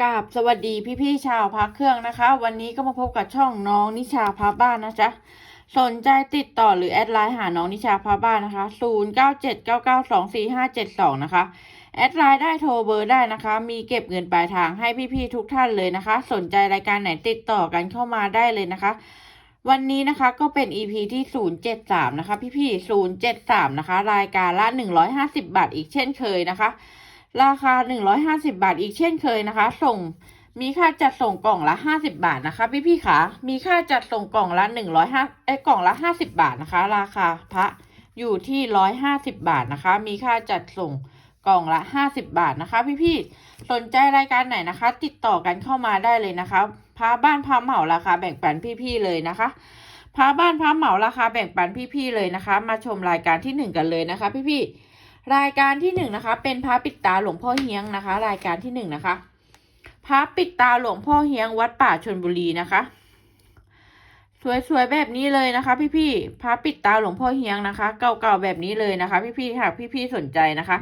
กราบสวัสดีพี่ๆชาวพักเครื่องนะคะ วันนี้ก็มาพบกับช่องน้องนิชาพาบ้านนะจ๊ะสนใจติดต่อหรือแอดไลน์หาน้องนิชาพาบ้านนะคะ 0 9 7 9 9 2 4 5 7 2 นะคะ แอดไลน์ได้โทรเบอร์ได้นะคะ มีเก็บเงินปลายทางให้พี่ๆทุกท่านเลยนะคะ สนใจรายการไหนติดต่อกันเข้ามาได้เลยนะคะ วันนี้นะคะก็เป็น EP ที่ 073 นะคะ พี่ๆ073 นะคะ รายการละ 150 บาทอีกเช่นเคยนะคะ ราคา 150 บาทอีกเช่นเคยนะคะ ส่งมีค่าจัดส่งกล่องละ 50 บาทนะคะพี่พี่ๆคะมีค่าจัดส่งกล่องละ105เอ้กล่องละ 50 บาทนะคะ ราคาพระอยู่ที่ 150 บาทนะคะ มีค่าจัดส่งกล่องละ 50 บาทนะคะ พี่พี่สนใจรายการไหนนะคะ ติดต่อกันเข้ามาได้เลยนะคะพาบ้านพาเหมาราคาแบ่งปันพี่ๆเลยนะคะพาบ้านพาเหมาราคาแบ่งปันพี่ๆเลยนะคะ มาชมรายการที่หนึ่งกันเลยนะคะ พี่พี่ รายการที่หนึ่งนะคะ เป็นพระปิดตาหลวงพ่อเฮียงนะคะ รายการที่หนึ่งนะคะพระปิดตาหลวงพ่อเฮียงวัดป่าชนบุรีนะคะ สวยๆแบบนี้เลยนะคะ พี่ๆพระปิดตาหลวงพ่อเฮียงนะคะ เก่าๆแบบนี้เลยนะคะ พี่ๆหากพี่ๆสนใจนะคะ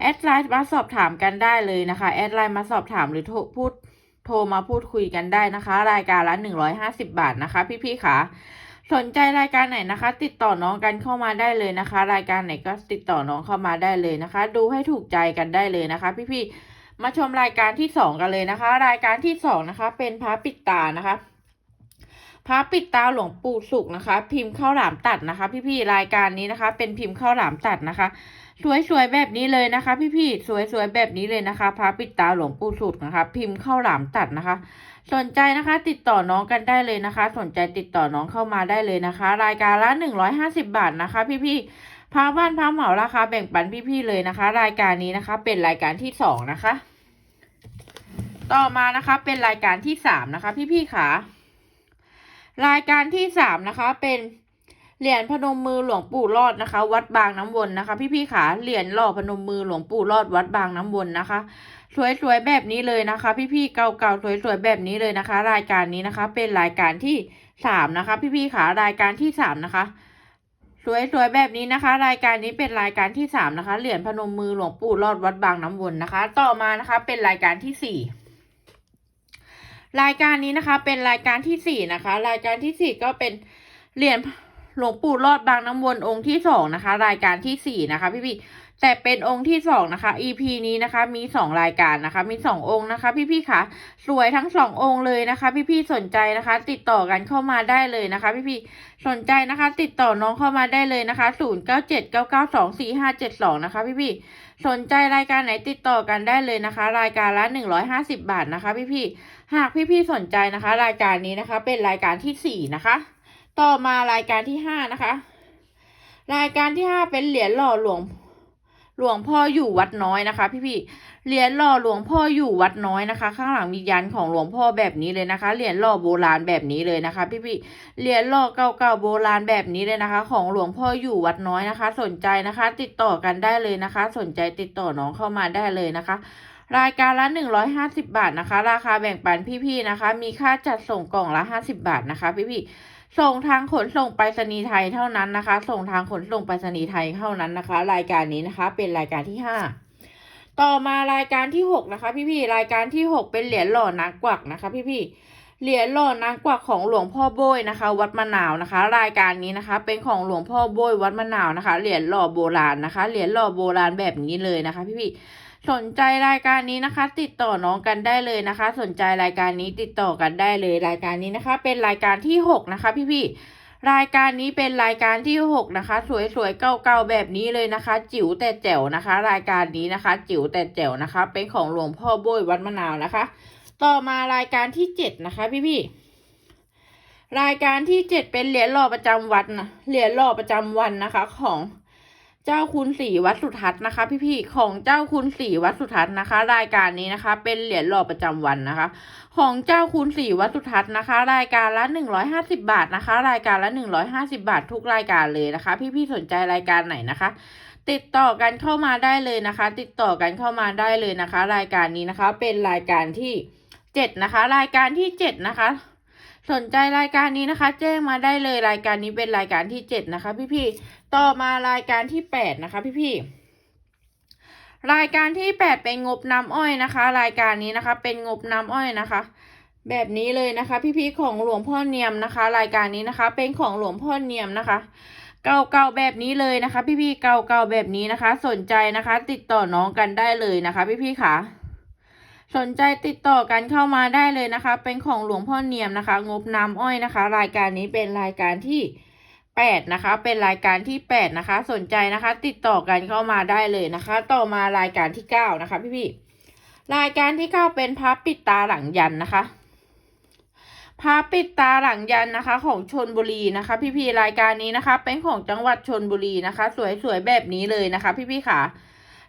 แอดไลน์มาสอบถามกันได้เลยนะคะแอดไลน์มาสอบถามหรือโทรพูดโทรมาพูดคุยกันได้นะคะ รายการละหนึ่งร้อยห้าสิบาทนะคะ พี่ๆค่ะ สนใจรายการไหนนะคะ ติดต่อน้องกันเข้ามาได้เลยนะคะ รายการไหนก็ติดต่อน้องเข้ามาได้เลยนะคะ ดูให้ถูกใจกันได้เลยนะคะ พี่ๆมาชมรายการที่สองกันเลยนะคะ รายการที่สองนะคะ เป็นพระปิดตานะคะพระปิดตาหลวงปู่สุขนะคะ พิมพ์ข้าวหลามตัดนะคะ พี่ๆรายการนี้นะคะ เป็นพิมพ์ข้าวหลามตัดนะคะ สวยๆแบบนี้เลยนะคะ พี่ๆสวยๆแบบนี้เลยนะคะพระปิดตาหลวงปู่สุขนะคะ พิมพ์ข้าวหลามตัดนะคะ สนใจนะคะติดต่อน้องกันได้เลยนะคะ สนใจติดต่อน้องเข้ามาได้เลยนะคะ รายการละหนึ่งร้อยห้าสิบาทนะคะ พี่ๆพาบ้านพาเหมาราคาแบ่งปันพี่ๆเลยนะคะ รายการนี้นะคะ เป็นรายการที่สองนะคะ ต่อมานะคะเป็นรายการที่สามนะคะ พี่ๆค่ะรายการที่สามนะคะ เป็นเหรียญพนมมือหลวงปู่รอดนะคะ วัดบางน้ำวนนะคะ พี่ๆค่ะเหรียญหล่อพนมมือหลวงปู่รอดวัดบางน้ำวนนะคะ สวยๆแบบนี้เลยนะคะ พี่ๆเก่าๆสวยๆแบบนี้เลยนะคะ รายการนี้นะคะ เป็นรายการที่สามนะคะ พี่ๆค่ะรายการที่สามนะคะสวยๆแบบนี้นะคะ รายการนี้เป็นรายการที่สามนะคะเหรียญพนมมือหลวงปู่รอดวัดบางน้ำวนนะคะ ต่อมานะคะเป็นรายการที่สี่รายการนี้นะคะ เป็นรายการที่สี่นะคะ รายการที่สี่ก็เป็นเหรียญหลวงปู่รอดบางน้ำวนองค์ที่สองนะคะ รายการที่สี่นะคะ พี่ๆ แต่เป็นองค์ที่สองนะคะ EP นี้นะคะ มีสองรายการนะคะ มีสององค์นะคะ พี่ๆค่ะ สวยทั้งสององค์เลยนะคะ พี่ๆสนใจนะคะ ติดต่อกันเข้ามาได้เลยนะคะ พี่ๆสนใจนะคะ ติดต่อน้องเข้ามาได้เลยนะคะศูนย์เก้าเจ็ดเก้าเก้าสองสี่ห้าเจ็ดสองนะคะ พี่ๆสนใจรายการไหนติดต่อกันได้เลยนะคะ รายการละหนึ่งร้อยห้าสิบาทนะคะ พี่ๆหากพี่ๆสนใจนะคะ รายการนี้นะคะ เป็นรายการที่สี่นะคะ ต่อมารายการที่ห้านะคะ รายการที่ห้าเป็นเหรียญหล่อหลวง หลวงพ่ออยู่วัดน้อยนะคะ พี่พี่ๆเหรียญหล่อหลวงพ่ออยู่วัดน้อยนะคะ ข้างหลังมียันของหลวงพ่อแบบนี้เลยนะคะเหรียญหล่อโบราณแบบนี้เลยนะคะ พี่พี่ๆเหรียญหล่อเก่าๆโบราณแบบนี้เลยนะคะ ของหลวงพ่ออยู่วัดน้อยนะคะ สนใจนะคะ ติดต่อกันได้เลยนะคะ สนใจติดต่อน้องเข้ามาได้เลยนะคะรายการละหนึ่งร้อยห้าสิบาทนะคะ ราคาแบ่งปันพี่ๆนะคะ มีค่าจัดส่งกล่องละห้าสิบาทนะคะ พี่ๆ ส่งทางขนส่งไปรษณีย์ไทยเท่านั้นนะคะ ส่งทางขนส่งไปรษณีย์ไทยเท่านั้นนะคะ รายการนี้นะคะ เป็นรายการที่ห้าต่อมารายการที่หกนะคะ พี่ๆรายการที่หกเป็นเหรียญหล่อนางกวักนะคะ พี่ๆเหรียญหล่อนางกวักของหลวงพ่อโบยนะคะ วัดมะนาวนะคะ รายการนี้นะคะ เป็นของหลวงพ่อโบยวัดมะนาวนะคะ เหรียญหล่อโบราณนะคะ เหรียญหล่อโบราณแบบนี้เลยนะคะ พี่ๆ สนใจรายการนี้นะคะ ติดต่อน้องกันได้เลยนะคะ สนใจรายการนี้ติดต่อกันได้เลยรายการนี้นะคะ เป็นรายการที่หกนะคะ พี่ๆรายการนี้เป็นรายการที่หกนะคะ สวยๆเก่าๆแบบนี้เลยนะคะ จิ๋วแต่แจ๋วนะคะ รายการนี้นะคะ จิ๋วแต่แจ๋วนะคะ เป็นของหลวงพ่อโบยวัดมะนาวนะคะ ต่อมารายการที่เจ็ดนะคะ พี่ๆรายการที่เจ็ดเป็นเหรียญหล่อประจำวัดนะเหรียญหล่อประจำวันนะคะ ของ เจ้าคุณศรีวัดสุทัศน์นะคะ พี่ๆของเจ้าคุณศรีวัดสุทัศน์นะคะ รายการนี้นะคะ เป็นเหรียญหล่อประจำวันนะคะ ของเจ้าคุณศรีวัดสุทัศน์นะคะ รายการละหนึ่งร้อยห้าสิบาทนะคะ รายการละหนึ่งร้อยห้าสิบาท ทุกรายการเลยนะคะ พี่ๆสนใจรายการไหนนะคะ ติดต่อกันเข้ามาได้เลยนะคะ ติดต่อกันเข้ามาได้เลยนะคะ รายการนี้นะคะ เป็นรายการที่เจ็ดนะคะ รายการที่เจ็ดนะคะสนใจรายการนี้นะคะ แจ้งมาได้เลยรายการนี้เป็นรายการที่เจ็ดนะคะ พี่ๆ ต่อมารายการที่แปดนะคะพี่รายการที่แปดเป็นงบน้ำอ้อยนะคะ รายการนี้นะคะ เป็นงบน้ำอ้อยนะคะ แบบนี้เลยนะคะ พี่ๆของหลวงพ่อเนียมนะคะ รายการนี้นะคะ เป็นของหลวงพ่อเนียมนะคะ เก่าๆแบบนี้เลยนะคะ พี่ๆเก่าๆแบบนี้นะคะ สนใจนะคะ ติดต่อน้องกันได้เลยนะคะ พี่ๆค่ะสนใจติดต่อกันเข้ามาได้เลยนะคะ เป็นของหลวงพ่อเนียมนะคะ งบน้ำอ้อยนะคะ รายการนี้เป็นรายการที่ แปดนะคะ เป็นรายการที่แปดนะคะ สนใจนะคะ ติดต่อกันเข้ามาได้เลยนะคะ ต่อมารายการที่เก้านะคะ พี่ๆรายการที่เก้าเป็นพระปิดตาหลังยันนะคะพระปิดตาหลังยันนะคะ ของชนบุรีนะคะ พี่ๆรายการนี้นะคะ เป็นของจังหวัดชนบุรีนะคะ สวยๆแบบนี้เลยนะคะ พี่ๆค่ะ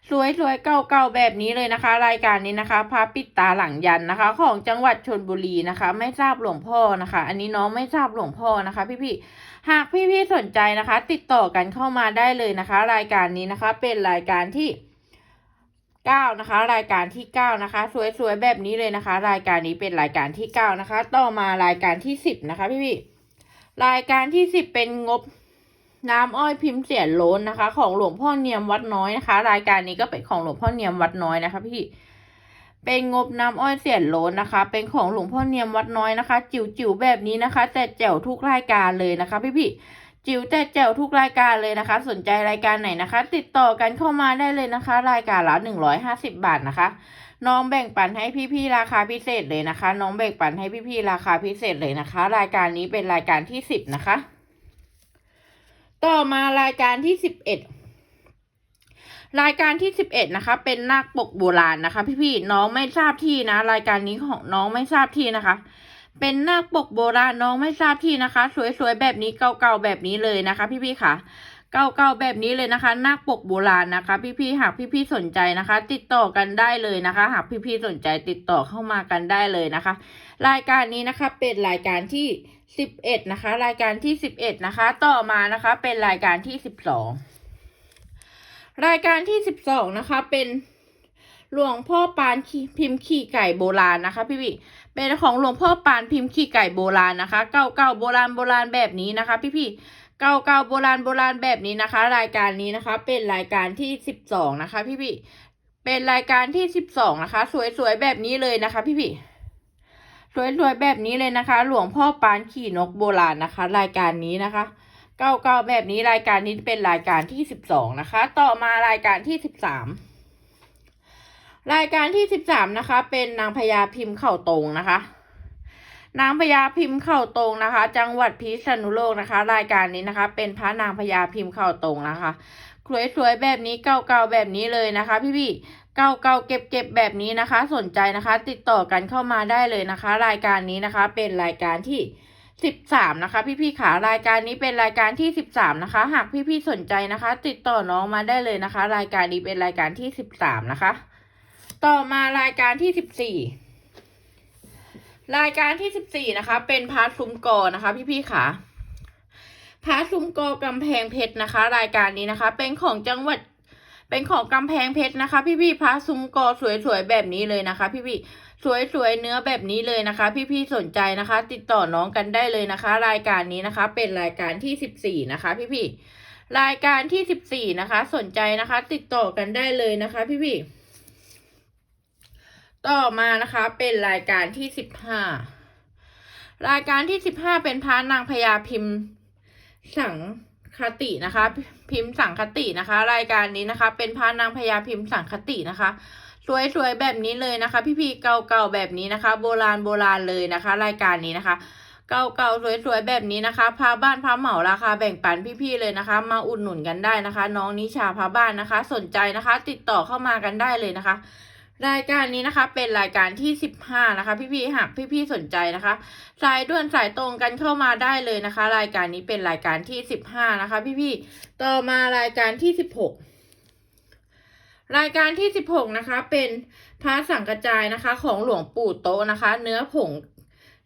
สวยๆเก่าๆแบบนี้เลยนะคะ รายการนี้นะคะพระปิดตาหลังยันนะคะ ของจังหวัดชนบุรีนะคะ ไม่ทราบหลวงพ่อนะคะ อันนี้น้องไม่ทราบหลวงพ่อนะคะ พี่ๆ หากพี่ๆสนใจนะคะ ติดต่อกันเข้ามาได้เลยนะคะ รายการนี้นะคะ เป็นรายการที่เก้านะคะ รายการที่เก้านะคะ สวยๆแบบนี้เลยนะคะ รายการนี้เป็นรายการที่เก้านะคะ ต่อมารายการที่สิบนะคะ พี่ๆรายการที่สิบเป็นงบน้ำอ้อยพิมพ์เสียนโล้นนะคะ ของหลวงพ่อเนียมวัดน้อยนะคะ รายการนี้ก็เป็นของหลวงพ่อเนียมวัดน้อยนะคะ พี่ เป็นงบน้ำอ้อยเสียนโล้นนะคะ เป็นของหลวงพ่อเนียมวัดน้อยนะคะ จิ๋วจิ๋วๆแบบนี้นะคะ แต่แจ๋วทุกรายการเลยนะคะพี่พี่ๆจิ๋วแต่แจ๋วทุกรายการเลยนะคะ สนใจรายการไหนนะคะ ติดต่อกันเข้ามาได้เลยนะคะ รายการละหนึ่งร้อยห้าสิบบาทนะคะ น้องแบ่งปันให้พี่ๆราคาพิเศษเลยนะคะ น้องแบ่งปันให้พี่ๆราคาพิเศษเลยนะคะ รายการนี้เป็นรายการที่สิบนะคะ ต่อมารายการที่สิบเอ็ด รายการที่สิบเอ็ดนะคะ เป็นนาคปกโบราณนะคะ พี่ๆน้องไม่ทราบที่นะ รายการนี้ของน้องไม่ทราบที่นะคะ เป็นนาคปกโบราณน้องไม่ทราบที่นะคะ สวยๆแบบนี้เก่าๆแบบนี้เลยนะคะ พี่ๆค่ะเก่าๆแบบนี้เลยนะคะนาคปกโบราณนะคะ พี่ๆหากพี่ๆสนใจนะคะ ติดต่อกันได้เลยนะคะ หากพี่ๆสนใจติดต่อเข้ามากันได้เลยนะคะ รายการนี้นะคะเป็นรายการที่สิบเอ็ดนะคะ รายการที่สิบเอ็ดนะคะ ต่อมานะคะ เป็นรายการที่สิบสอง รายการที่สิบสองนะคะเป็นหลวงพ่อปานพิมพ์ขี่ไก่โบราณนะคะ พี่พี่เป็นของหลวงพ่อปานพิมพ์ขี่ไก่โบราณนะคะเก่าๆโบราณโบราณแบบนี้นะคะ พี่พี่เก่าๆโบราณโบราณแบบนี้นะคะ รายการนี้นะคะ เป็นรายการที่สิบสองนะคะ พี่พี่เป็นรายการที่สิบสองนะคะ สวยๆแบบนี้เลยนะคะ พี่พี่สวยๆแบบนี้เลยนะคะ หลวงพ่อปานขี่นกโบราณนะคะ รายการนี้นะคะ เก่าๆแบบนี้รายการนี้เป็นรายการที่สิบสองนะคะ ต่อมารายการที่สิบสามรายการที่สิบสามนะคะ เป็นนางพญาพิมพ์เข่าตรงนะคะ นางพญาพิมพ์เข่าตรงนะคะ จังหวัดพิษณุโลกนะคะ รายการนี้นะคะ เป็นพระนางพญาพิมพ์เข่าตรงนะคะสวยๆแบบนี้เก่าๆแบบนี้เลยนะคะ พี่ๆเก่าๆเก็บๆแบบนี้นะคะ สนใจนะคะ ติดต่อกันเข้ามาได้เลยนะคะ รายการนี้นะคะ เป็นรายการที่ สิบสามนะคะ พี่ๆขารายการนี้เป็นรายการที่สิบสามนะคะ หากพี่ๆสนใจนะคะ ติดต่อน้องมาได้เลยนะคะ รายการนี้เป็นรายการที่สิบสามนะคะ ต่อมารายการที่สิบสี่รายการที่สิบสี่นะคะ เป็นพาร์ทซุ้มกอนะคะ พี่ๆขาพาร์ทซุ้มกอกำแพงเพชรนะคะ รายการนี้นะคะ เป็นของจังหวัดเป็นของกำแพงเพชรนะคะ พี่ๆพระซุ้มกอสวยๆแบบนี้เลยนะคะ พี่ๆ สวยๆเนื้อแบบนี้เลยนะคะ พี่ๆสนใจนะคะ ติดต่อน้องกันได้เลยนะคะ รายการนี้นะคะ เป็นรายการที่สิบสี่นะคะ พี่ๆรายการที่สิบสี่นะคะ สนใจนะคะ ติดต่อกันได้เลยนะคะ พี่ๆต่อมานะคะ เป็นรายการที่สิบห้ารายการที่สิบห้าเป็นพระนางพญาพิมพ์สังคตินะคะ พิมพ์สังคตินะคะ รายการนี้นะคะ เป็นพระนางพญาพิมพ์สังคตินะคะ สวยๆแบบนี้เลยนะคะ พี่ๆเก่าๆแบบนี้นะคะ โบราณโบราณเลยนะคะ รายการนี้นะคะ เก่าๆสวยๆแบบนี้นะคะ พาบ้านพาเหมาราคาแบ่งปันพี่ๆเลยนะคะ มาอุดหนุนกันได้นะคะ น้องนิชาพาบ้านนะคะ สนใจนะคะ ติดต่อเข้ามากันได้เลยนะคะรายการนี้นะคะเป็นรายการที่สิบห้านะคะ พี่ๆหากพี่ๆสนใจนะคะ สายด่วนสายตรงกันเข้ามาได้เลยนะคะ รายการนี้เป็นรายการที่สิบห้านะคะ พี่ๆต่อมารายการที่สิบหก รายการที่สิบหกนะคะ เป็นพระสังกระจายนะคะ ของหลวงปู่โตนะคะ เนื้อผง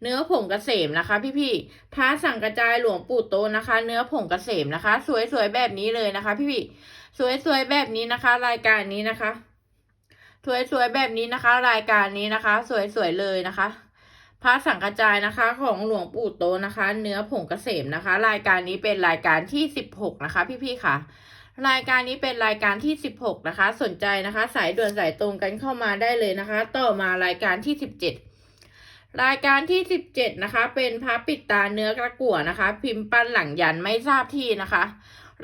เนื้อผงกเกษมนะคะ พี่ๆพระสังกระจายหลวงปู่โตนะคะ เนื้อผงกเกษมนะคะ สวยๆแบบนี้เลยนะคะ พี่ๆสวยๆแบบนี้นะคะ รายการนี้นะคะ สวยๆแบบนี้นะคะ รายการนี้นะคะ สวยๆเลยนะคะพระสังกระจายนะคะ ของหลวงปู่โตนะคะ เนื้อผงกเกษมนะคะ รายการนี้เป็นรายการที่สิบหกนะคะ พี่ๆค่ะ รายการนี้เป็นรายการที่ 16 นะคะ สนใจนะคะ สายด่วนสายตรงกันเข้ามาได้เลยนะคะ ต่อมารายการที่ 17 รายการที่ 17 นะคะ เป็นพระปิดตาเนื้อกระกั่วนะคะ พิมพ์ปั้นหลังยันไม่ทราบที่นะคะ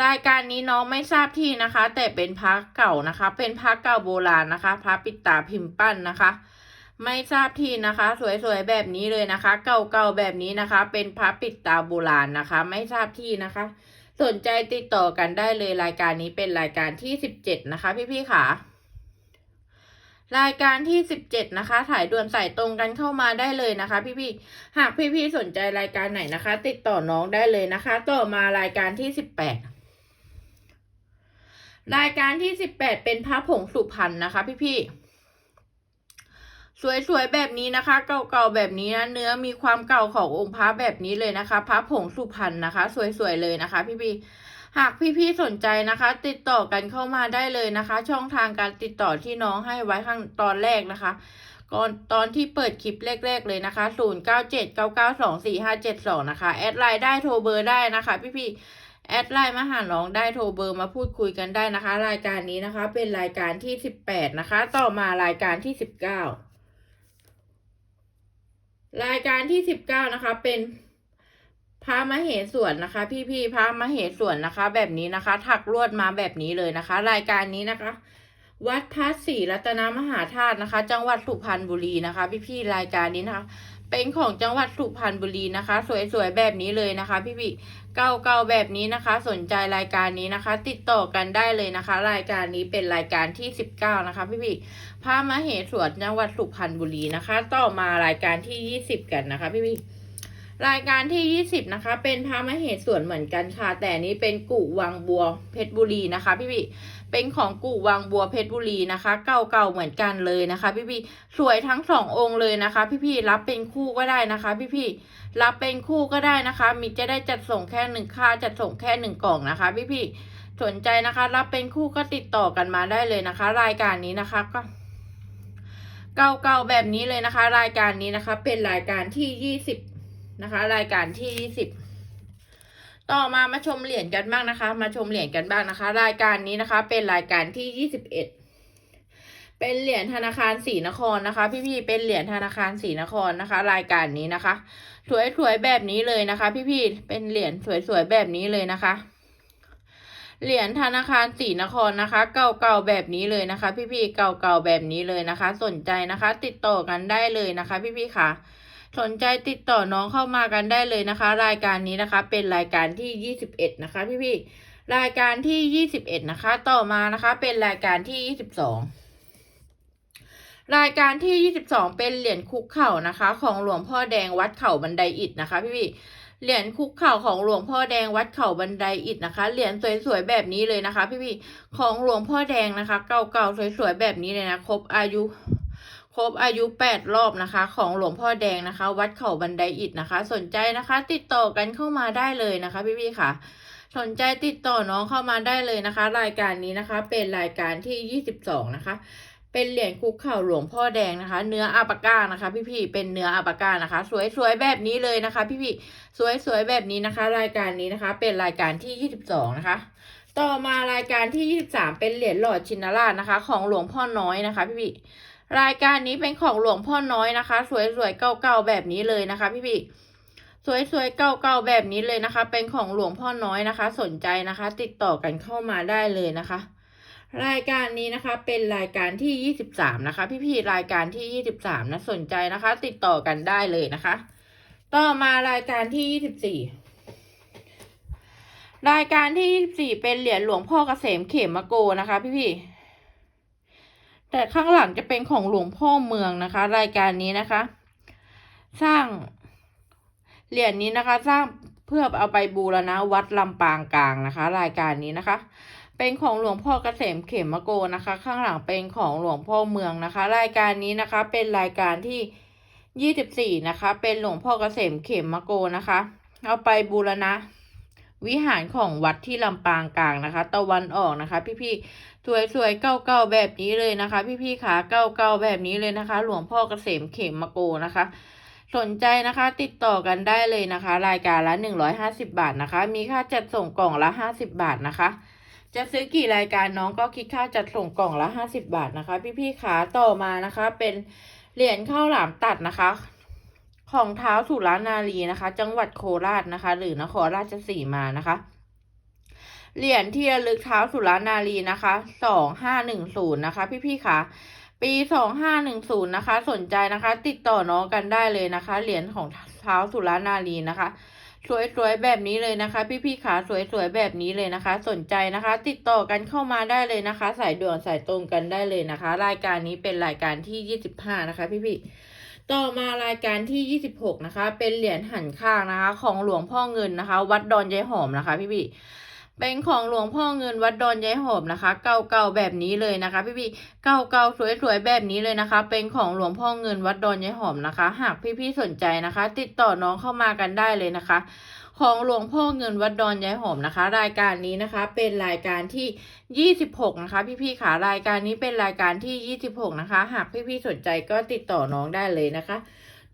รายการนี้น้องไม่ทราบที่นะคะ แต่เป็นพระเก่านะคะ เป็นพระเก่าโบราณนะคะพระปิดตาพิมพ์ปั้นนะคะ ไม่ทราบที่นะคะ สวยๆแบบนี้เลยนะคะ เก่าๆแบบนี้นะคะ เป็นพระปิดตาโบราณนะคะ ไม่ทราบที่นะคะ สนใจติดต่อกันได้เลยรายการนี้เป็นรายการที่สิบเจ็ดนะคะพี่ๆค่ะ รายการที่สิบเจ็ดนะคะถ่ายด่วนสายตรงกันเข้ามาได้เลยนะคะ พี่ๆหากพี่ๆสนใจรายการไหนนะคะ ติดต่อน้องได้เลยนะคะ ต่อมารายการที่สิบแปดรายการที่สิบแปดเป็นพระผงสุพรรณนะคะ พี่ๆ สวยๆแบบนี้นะคะ เก่าๆแบบนี้นะเนื้อมีความเก่าขององค์พระแบบนี้เลยนะคะพระผงสุพรรณนะคะ สวยๆเลยนะคะ พี่ๆหากพี่ๆสนใจนะคะ ติดต่อกันเข้ามาได้เลยนะคะ ช่องทางการติดต่อที่น้องให้ไว้ข้างตอนแรกนะคะก่อนตอนที่เปิดคลิปแรก ๆ เลยนะคะ 0 9 7 9 9 2 4 5 7 2 นะคะ แอดไลน์ได้โทรเบอร์ได้นะคะ พี่ๆ แอดไลน์มาหาน้องได้โทรเบอร์มาพูดคุยกันได้นะคะ รายการนี้นะคะ เป็นรายการที่ 18 นะคะ ต่อมารายการที่ 19 รายการที่สิบเก้านะคะ เป็นพระมเหสวนนะคะ พี่ๆพระมเหสวนนะคะ แบบนี้นะคะ ถักลวดมาแบบนี้เลยนะคะ รายการนี้นะคะ วัดพระศรีรัตนมหาธาตุนะคะ จังหวัดสุพรรณบุรีนะคะ พี่ๆรายการนี้นะคะ เป็นของจังหวัดสุพรรณบุรีนะคะ สวยๆแบบนี้เลยนะคะ พี่ๆเก่าๆแบบนี้นะคะ สนใจรายการนี้นะคะ ติดต่อกันได้เลยนะคะ รายการนี้เป็นรายการที่สิบเก้านะคะ พี่ๆพระมเหสวนจังหวัดสุพรรณบุรีนะคะ ต่อมารายการที่ยี่สิบกันนะคะ พี่พี่รายการที่ยี่สิบนะคะ เป็นพระมเหสวนเหมือนกันค่ะ แต่นี้เป็นกุวังบัวเพชรบุรีนะคะ พี่พี่ เป็นของกุวังบัวเพชรบุรีนะคะ เก่าๆเหมือนกันเลยนะคะ พี่พี่สวยทั้งสององค์เลยนะคะ พี่พี่รับเป็นคู่ก็ได้นะคะ พี่พี่รับเป็นคู่ก็ได้นะคะ มีจะได้จัดส่งแค่หนึ่งค่าจัดส่งแค่หนึ่งกล่องนะคะ พี่พี่สนใจนะคะ รับเป็นคู่ก็ติดต่อกันมาได้เลยนะคะ รายการนี้นะคะก็เก่าๆแบบนี้เลยนะคะ รายการนี้นะคะ เป็นรายการที่ยี่สิบนะคะ รายการที่ยี่สิบ ต่อมามาชมเหรียญกันบ้างนะคะ มาชมเหรียญกันบ้างนะคะ รายการนี้นะคะ เป็นรายการที่ยี่สิบเอ็ดเป็นเหรียญธนาคารศรีนครนะคะ พี่ๆเป็นเหรียญธนาคารศรีนครนะคะ รายการนี้นะคะสวยๆแบบนี้เลยนะคะ พี่ๆเป็นเหรียญสวยๆแบบนี้เลยนะคะ เหรียญธนาคารศรีนครนะคะ เก่าๆแบบนี้เลยนะคะ พี่ๆเก่าๆแบบนี้เลยนะคะ สนใจนะคะ ติดต่อกันได้เลยนะคะ พี่ๆค่ะ สนใจติดต่อน้องเข้ามากันได้เลยนะคะ รายการนี้นะคะ เป็นรายการที่ยี่สิบเอ็ดนะคะ พี่ๆรายการที่ยี่สิบเอ็ดนะคะ ต่อมานะคะ เป็นรายการที่ยี่สิบสองรายการที่ยี่สิบสองเป็นเหรียญคุกเข่านะคะ ของหลวงพ่อแดงวัดเข่าบันไดอิฐนะคะ พี่ๆเหรียญคุกเข่าของหลวงพ่อแดงวัดเข่าบันไดอิฐนะคะ เหรียญสวยๆแบบนี้เลยนะคะ พี่ๆของหลวงพ่อแดงนะคะ เก่าๆสวยๆแบบนี้เลยนะ ครบอายุ ครบอายุแปดรอบนะคะ ของหลวงพ่อแดงนะคะ วัดเข่าบันไดอิฐนะคะ สนใจนะคะ ติดต่อกันเข้ามาได้เลยนะคะ พี่ๆค่ะ สนใจติดต่อน้องเข้ามาได้เลยนะคะ รายการนี้นะคะ เป็นรายการที่ยี่สิบสองนะคะ เป็นเหรียญคุกเข่าหลวงพ่อแดงนะคะ เนื้ออาปาก้านะคะ พี่ๆเป็นเนื้ออาปาก้านะคะ สวยๆแบบนี้เลยนะคะ พี่ๆสวยๆแบบนี้นะคะ รายการนี้นะคะ เป็นรายการที่ยี่สิบสองนะคะต่อมารายการที่ยี่สิบสามเป็นเหรียญหลอดชินราชนะคะ ของหลวงพ่อน้อยนะคะ พี่ๆ รายการนี้เป็นของหลวงพ่อน้อยนะคะ สวยๆเก่าๆแบบนี้เลยนะคะ พี่ๆสวยๆเก่าๆแบบนี้เลยนะคะ เป็นของหลวงพ่อน้อยนะคะ สนใจนะคะ ติดต่อกันเข้ามาได้เลยนะคะ รายการนี้นะคะเป็นรายการที่ยี่สิบสามนะคะ พี่ๆรายการที่ยี่สิบสามนะสนใจนะคะ ติดต่อกันได้เลยนะคะ ต่อมารายการที่ยี่สิบสี่รายการที่ยี่สิบสี่เป็นเหรียญหลวงพ่อเกษมเขมะโกนะคะ พี่ๆ แต่ข้างหลังจะเป็นของหลวงพ่อเมืองนะคะ รายการนี้นะคะ สร้างเหรียญนี้นะคะ สร้างเพื่อเอาไปบูรณะวัดลำปางกลางนะคะ รายการนี้นะคะ เป็นของหลวงพ่อเกษมเขมโกนะคะ ข้างหลังเป็นของหลวงพ่อเมืองนะคะ รายการนี้นะคะ เป็นรายการที่ยี่สิบสี่นะคะ เป็นหลวงพ่อเกษมเขมโกนะคะ เอาไปบูรณะวิหารของวัดที่ลำปางกลางนะคะ ตะวันออกนะคะ พี่ๆ สวยๆเก่าๆแบบนี้เลยนะคะ พี่ๆขาเก่าๆแบบนี้เลยนะคะ หลวงพ่อเกษมเขมโกนะคะ สนใจนะคะติดต่อกันได้เลยนะคะ รายการละหนึ่งร้อยห้าสิบาทนะคะ มีค่าจัดส่งกล่องละห้าสิบบาทนะคะ จะซื้อกี่รายการน้องก็คิดค่าจัดส่งกล่องละห้าสิบาทนะคะ พี่ๆขาต่อมานะคะ เป็นเหรียญข้าวหลามตัดนะคะของเท้าสุรานารีนะคะ จังหวัดโคราชนะคะ หรือนครราชสีมานะคะ เหรียญที่ระลึกเท้าสุรานารีนะคะสองห้าหนึ่งศูนย์นะคะ พี่ๆขาปีสองห้าหนึ่งศูนย์นะคะ สนใจนะคะ ติดต่อน้องกันได้เลยนะคะ เหรียญของเท้าสุรานารีนะคะสวยๆแบบนี้เลยนะคะ พี่ๆขาสวยๆแบบนี้เลยนะคะ สนใจนะคะ ติดต่อกันเข้ามาได้เลยนะคะ สายด่วนสายตรงกันได้เลยนะคะ รายการนี้เป็นรายการที่ยี่สิบห้านะคะ พี่ๆต่อมารายการที่ยี่สิบหกนะคะ เป็นเหรียญหันข้างนะคะ ของหลวงพ่อเงินนะคะ วัดดอนยายหอมนะคะ พี่ๆ เป็นของหลวงพ่อเงินวัดดอนยายหอมนะคะ เก่าๆแบบนี้เลยนะคะ พี่ๆเก่าๆสวยๆแบบนี้เลยนะคะ เป็นของหลวงพ่อเงินวัดดอนยายหอมนะคะ หากพี่ๆสนใจนะคะ ติดต่อน้องเข้ามากันได้เลยนะคะ ของหลวงพ่อเงินวัดดอนยายหอมนะคะ รายการนี้นะคะ เป็นรายการที่ 26 นะคะ พี่ๆขารายการนี้เป็นรายการที่ 26 นะคะ หากพี่ๆสนใจก็ติดต่อน้องได้เลยนะคะ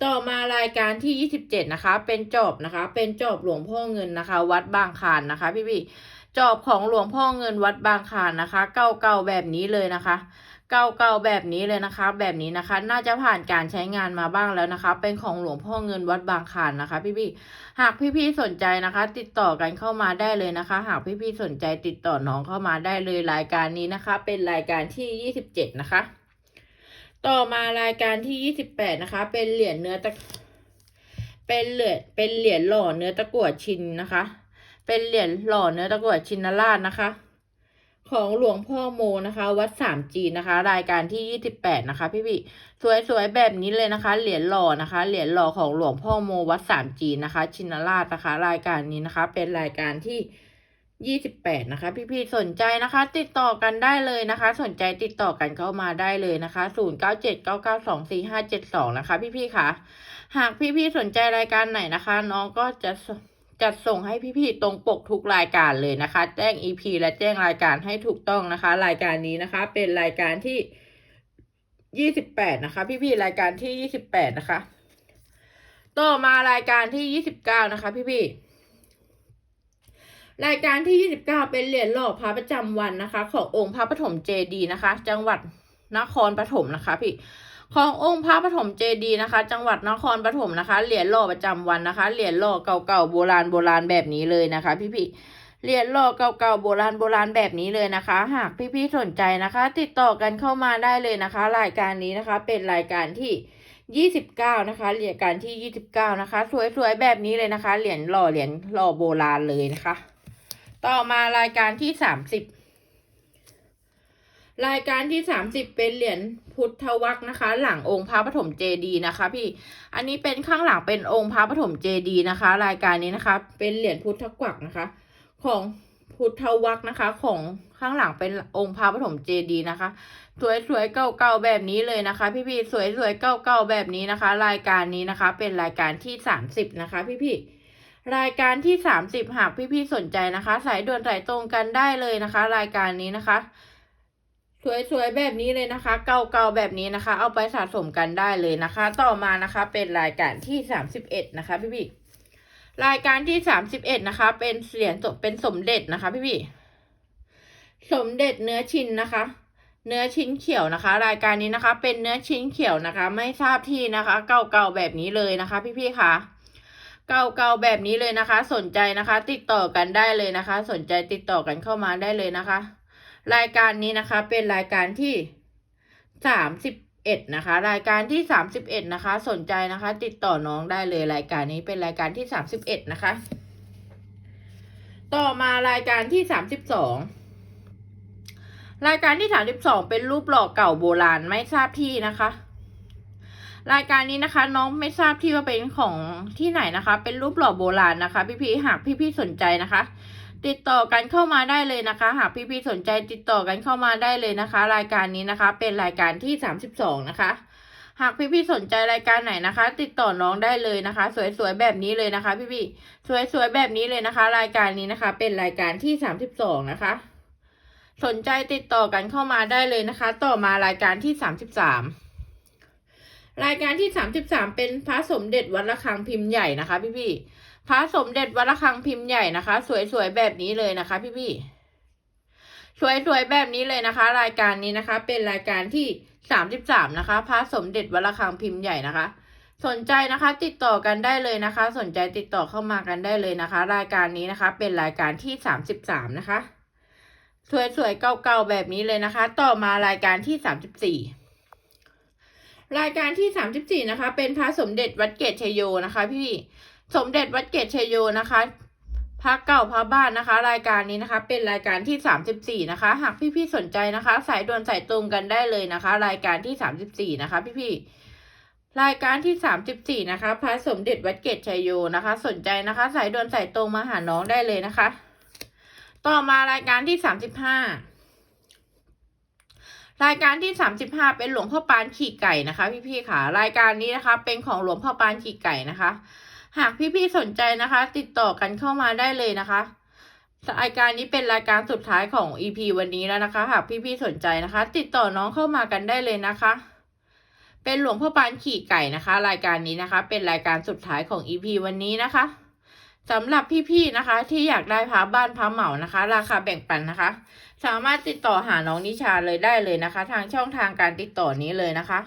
ต่อมารายการที่ 27 นะคะ เป็นจอบนะคะ เป็นจอบหลวงพ่อเงินนะคะ วัดบางคานนะคะ พี่ๆจอบของหลวงพ่อเงินวัดบางคานนะคะ เก่าๆแบบนี้เลยนะคะ เก่าๆแบบนี้เลยนะคะ แบบนี้นะคะ น่าจะผ่านการใช้งานมาบ้างแล้วนะคะ เป็นของหลวงพ่อเงินวัดบางคานนะคะ พี่ๆหากพี่ๆสนใจนะคะ ติดต่อกันเข้ามาได้เลยนะคะ หากพี่ๆสนใจติดต่อน้องเข้ามาได้เลยรายการนี้นะคะ เป็นรายการที่ 27 นะคะ ต่อมารายการที่28นะคะ เป็นเหรียญเนื้อตะเป็นเหรียญเป็นเหรียญหล่อเนื้อตะกั่วชินนะคะ เป็นเหรียญหล่อเนื้อตะกั่วชินราชนะคะ ของหลวงพ่อโมนะคะ วัดสามจีนะคะ รายการที่28นะคะ พี่พี่สวยๆแบบนี้เลยนะคะ เหรียญหล่อนะคะ เหรียญหล่อของหลวงพ่อโมวัดสามจีนนะคะ ชินราชนะคะ รายการนี้นะคะ เป็นรายการที่ 28นะคะ พี่ๆสนใจนะคะ ติดต่อกันได้เลยนะคะ สนใจติดต่อกันเข้ามาได้เลยนะคะ0979924572นะคะ พี่ๆค่ะ หากพี่ๆสนใจรายการไหนนะคะ น้องก็จะจัดส่งให้พี่ๆตรงปกทุกรายการเลยนะคะ แจ้ง EP และแจ้งรายการให้ถูกต้องนะคะ รายการนี้นะคะ เป็นรายการที่28นะคะ พี่ๆรายการที่28นะคะ ต่อมารายการที่29นะคะ พี่ๆ รายการที่ 29 เป็นเหรียญหล่อพระประจำวันนะคะ ขององค์พระปฐมเจดีนะคะ จังหวัดนครปฐมนะคะพี่ขององค์พระปฐมเจดีนะคะ จังหวัดนครปฐมนะคะเหรียญหล่อประจำวันนะคะ เหรียญหล่อเก่าๆโบราณโบราณแบบนี้เลยนะคะ พี่ๆเหรียญหล่อเก่าๆโบราณโบราณแบบนี้เลยนะคะ หากพี่ๆสนใจนะคะ ติดต่อกันเข้ามาได้เลยนะคะ รายการนี้นะคะ เป็นรายการที่29นะคะ เหรียญการที่29นะคะ สวยๆแบบนี้เลยนะคะ เหรียญหล่อเหรียญหล่อโบราณเลยนะคะ ต่อมารายการที่30รายการที่30เป็นเหรียญพุทธวักนะคะ หลังองค์พระปฐมเจดีนะคะ พี่ อันนี้เป็นข้างหลังเป็นองค์พระปฐมเจดีนะคะ รายการนี้นะคะ เป็นเหรียญพุทธกวักนะคะ ของพุทธวักนะคะ ของข้างหลังเป็นองค์พระปฐมเจดีนะคะ สวยๆเก่าๆแบบนี้เลยนะคะ พี่ๆสวยๆเก่าๆแบบนี้นะคะ รายการนี้นะคะ เป็นรายการที่30นะคะ พี่ๆ รายการที่ 30 หากพี่ๆสนใจนะคะ สายด่วนสายตรงกันได้เลยนะคะ รายการนี้นะคะ สวยๆแบบนี้เลยนะคะ เก่าๆแบบนี้นะคะ เอาไปสะสมกันได้เลยนะคะ ต่อมานะคะเป็นรายการที่ 31 นะคะพี่ๆรายการที่ 31 นะคะ เป็นเหรียญเป็นสมเด็จนะคะพี่ๆสมเด็จเนื้อชิ้นนะคะเนื้อชิ้นเขียวนะคะ รายการนี้นะคะ เป็นเนื้อชิ้นเขียวนะคะ ไม่ทราบที่นะคะ เก่าๆแบบนี้เลยนะคะ พี่ๆค่ะ เก่าๆแบบนี้เลยนะคะ สนใจนะคะ ติดต่อกันได้เลยนะคะ สนใจติดต่อกันเข้ามาได้เลยนะคะ รายการนี้นะคะ เป็นรายการที่สามสิบเอ็ดนะคะ รายการที่สามสิบเอ็ดนะคะ สนใจนะคะ ติดต่อน้องได้เลยรายการนี้เป็นรายการที่สามสิบเอ็ดนะคะ ต่อมารายการที่สามสิบสองรายการที่สามสิบสองเป็นรูปหล่อเก่าโบราณไม่ทราบที่นะคะ รายการนี้นะคะ น้องไม่ทราบที่ว่าเป็นของที่ไหนนะคะ เป็นรูปหล่อโบราณนะคะ พี่ๆหากพี่ๆสนใจนะคะ ติดต่อกันเข้ามาได้เลยนะคะ หากพี่ๆสนใจติดต่อกันเข้ามาได้เลยนะคะ รายการนี้นะคะ เป็นรายการที่สามสิบสองนะคะ หากพี่ๆสนใจรายการไหนนะคะ ติดต่อน้องได้เลยนะคะ สวยๆแบบนี้เลยนะคะ พี่ๆสวยๆแบบนี้เลยนะคะ รายการนี้นะคะ เป็นรายการที่สามสิบสองนะคะ สนใจติดต่อกันเข้ามาได้เลยนะคะ ต่อมารายการที่สามสิบสาม รายการที่สามสิบสามเป็นพระสมเด็จวัดระฆังพิมพ์ใหญ่นะคะ พี่ๆพระสมเด็จวัดระฆังพิมพ์ใหญ่นะคะ สวยๆแบบนี้เลยนะคะ พี่พี่สวยๆแบบนี้เลยนะคะ รายการนี้นะคะ เป็นรายการที่สามสิบสามนะคะ พระสมเด็จวัดระฆังพิมพ์ใหญ่นะคะ สนใจนะคะ ติดต่อกันได้เลยนะคะ สนใจติดต่อเข้ามากันได้เลยนะคะ รายการนี้นะคะ เป็นรายการที่สามสิบสามนะคะสวยๆเก่าๆแบบนี้เลยนะคะ ต่อมารายการที่สามสิบสี่ รายการที่สามสิบสี่นะคะ เป็นพระสมเด็จวัดเกตชยโยนะคะ พี่สมเด็จวัดเกตชยโยนะคะพระเก่าพระบ้านนะคะ รายการนี้นะคะ เป็นรายการที่สามสิบสี่นะคะ หากพี่ๆสนใจนะคะ สายด่วนสายตรงกันได้เลยนะคะ รายการที่สามสิบสี่นะคะ พี่ๆรายการที่สามสิบสี่นะคะพระสมเด็จวัดเกตชัยโยนะคะ สนใจนะคะ สายด่วนสายตรงมาหาน้องได้เลยนะคะ ต่อมารายการที่สามสิบห้า รายการที่สามสิบห้าเป็นหลวงพ่อปานขี่ไก่นะคะ พี่ๆค่ะ รายการนี้นะคะเป็นของหลวงพ่อปานขี่ไก่นะคะ หากพี่ๆสนใจนะคะ ติดต่อกันเข้ามาได้เลยนะคะรายการนี้เป็นรายการสุดท้ายของ EP วันนี้แล้วนะคะ หากพี่ๆสนใจนะคะ ติดต่อน้องเข้ามากันได้เลยนะคะ เป็นหลวงพ่อปานขี่ไก่นะคะ รายการนี้นะคะ เป็นรายการสุดท้ายของ EP วันนี้นะคะ สำหรับพี่ๆนะคะ ที่อยากได้พาบ้านพาเหมานะคะ ราคาแบ่งปันนะคะ สามารถติดต่อหาน้องนิชาเลยได้เลยนะคะ ทางช่องทางการติดต่อนี้เลยนะคะ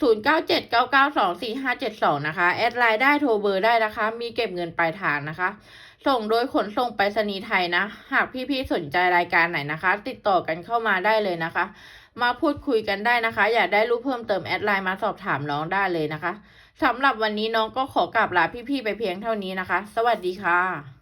0979924572 นะคะ แอดไลน์ได้โทรเบอร์ได้นะคะ มีเก็บเงินปลายทางนะคะ ส่งโดยขนส่งไปรษณีย์ไทยนะ หากพี่ๆสนใจรายการไหนนะคะ ติดต่อกันเข้ามาได้เลยนะคะ มาพูดคุยกันได้นะคะ อยากได้รูปเพิ่มเติมแอดไลน์มาสอบถามน้องได้เลยนะคะ สำหรับวันนี้น้องก็ขอกลับลาพี่ๆไปเพียงเท่านี้นะคะ สวัสดีค่ะ